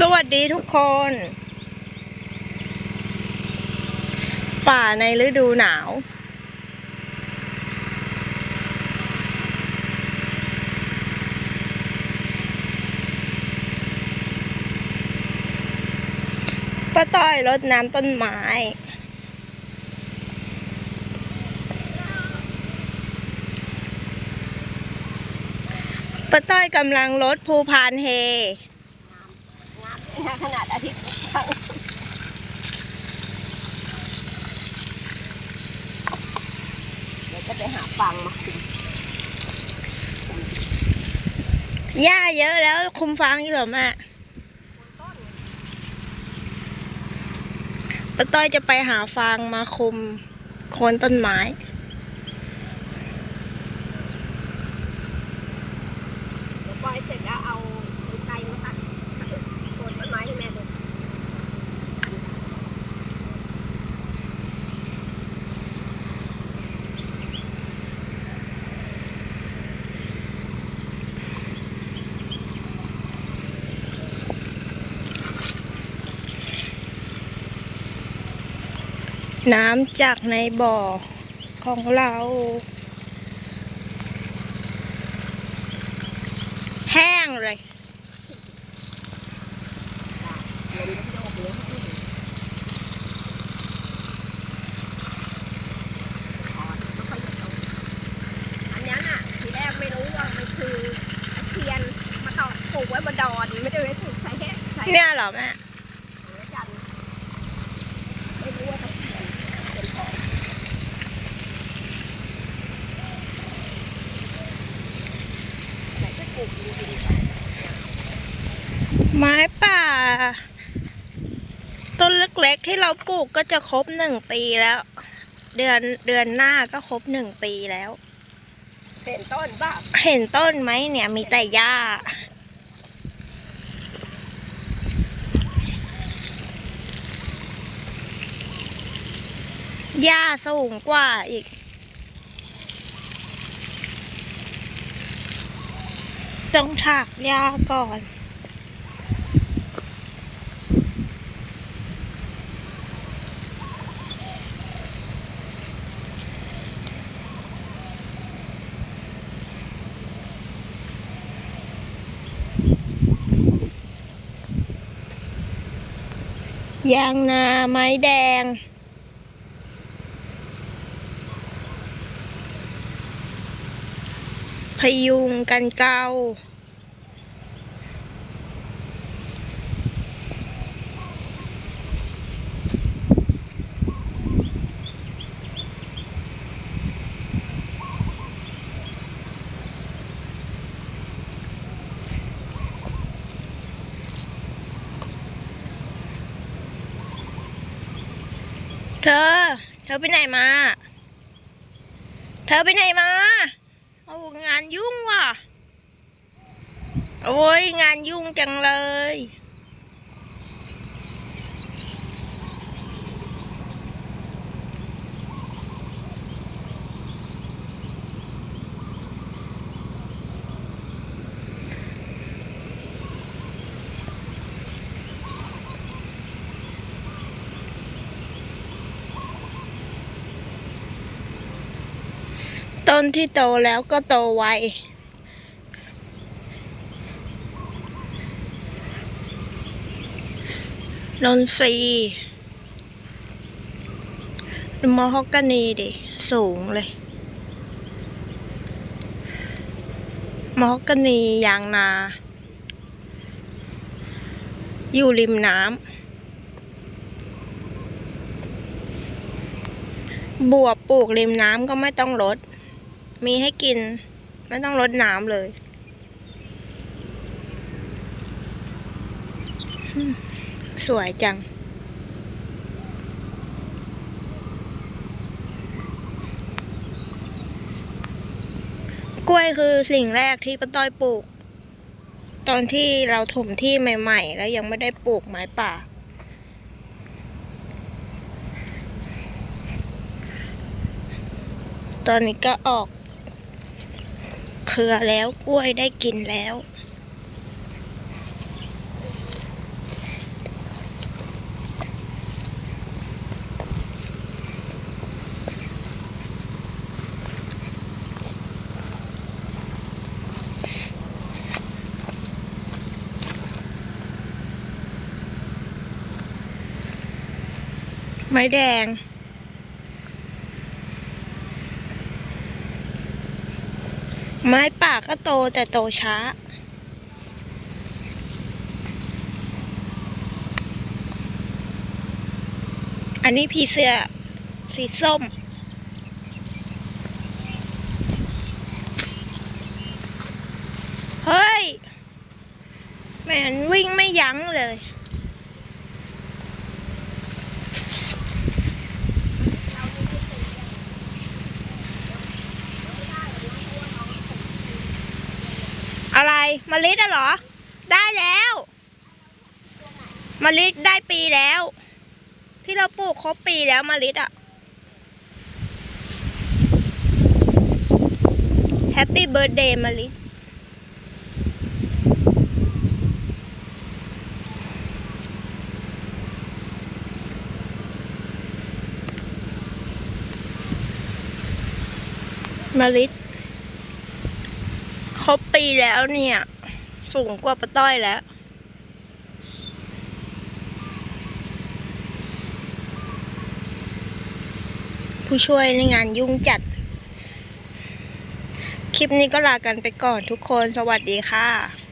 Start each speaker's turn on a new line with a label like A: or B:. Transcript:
A: สวัสดีทุกคน ป่าในฤดูหนาว ป้าต้อยรดน้ำต้นไม้ ป้าต้อยกำลังรดภูพานเฮ
B: ขนาดอาทิตย์ครั้งเดี๋ยวจะไปหาฟังมาคุม
A: หญ้าเยอะแล้วคุมฟางอยู่เหรอแม่ป้าต้อยจะไปหาฟางมาคุมโคนต้นไม้
B: เดี๋ยวปล่อยเสร็จแล้วเอาไก่มาตัดโคนต้นไม้ให้แม่ดู
A: น้ำจากในบ่อของเรา แห้งเลย
B: ลมที่โยกเลี้ยงขึ้นอ่อนแล้วค่อยจะตกอันนี้น่ะทีแรกไม่รู้ว่ามันคือตะเคียนมาต่อปลูกไว้บนดอนไม่ได้ไว้ปลูกใช้แค่ใช้
A: เนี่ยเหรอแม่
B: จันทร์ไม่รู้ว่าตะเคียนเป็นของไหนจะปลูกดูดีกว่า
A: ไม้ป่า ต้นเล็กๆที่เราปลูกก็จะครบหนึ่งปีแล้ว เดือนเดือนหน้าก็ครบหนึ่งปีแล้ว
B: เห็นต้นบ้า
A: เห็นต้นไหมเนี่ยมีแต่หญ้า หญ้าสูงกว่าอีก ต้องถากหญ้าก่อน ยางนาไม้แดง พยุงกันเกา เธอ เธอไปไหนมา เธอไปไหนมาโอ้งานยุ่งว่ะ โอ้ยงานยุ่งจังเลย ต้นที่โตแล้วก็โตไว นนทรีดูมอฮอกกานีดิ สูงเลย มอฮอกกานียางนา อยู่ริมน้ำ บวบปลูกริมน้ำก็ไม่ต้องรด มีให้กิน ไม่ต้องรดน้ำเลย สวยจัง กล้วยคือสิ่งแรกที่ป้าต้อยปลูก ตอนที่เราถมที่ใหม่ๆ แล้วยังไม่ได้ปลูกไม้ป่าตอนนี้ก็ออก เครือแล้วกล้วยได้กินแล้ว ไม้แดง ไม้ป่าก็โตแต่โตช้า อันนี้ผีเสื้อสีส้ม เฮ้ยแม่นวิ่งไม่ยั้งเลย อะไร มะลิดอะเหรอ ได้แล้วมะลิดได้ปีแล้ว ที่เราปลูกครบปีแล้วมะลิดอะแฮปปี้เบิร์ดเดย์มะลิดมะลิด ครบปีแล้วเนี่ย สูงกว่าป้าต้อยแล้ว ผู้ช่วยในงานยุ่งจัด คลิปนี้ก็ลากันไปก่อนทุกคนสวัสดีค่ะ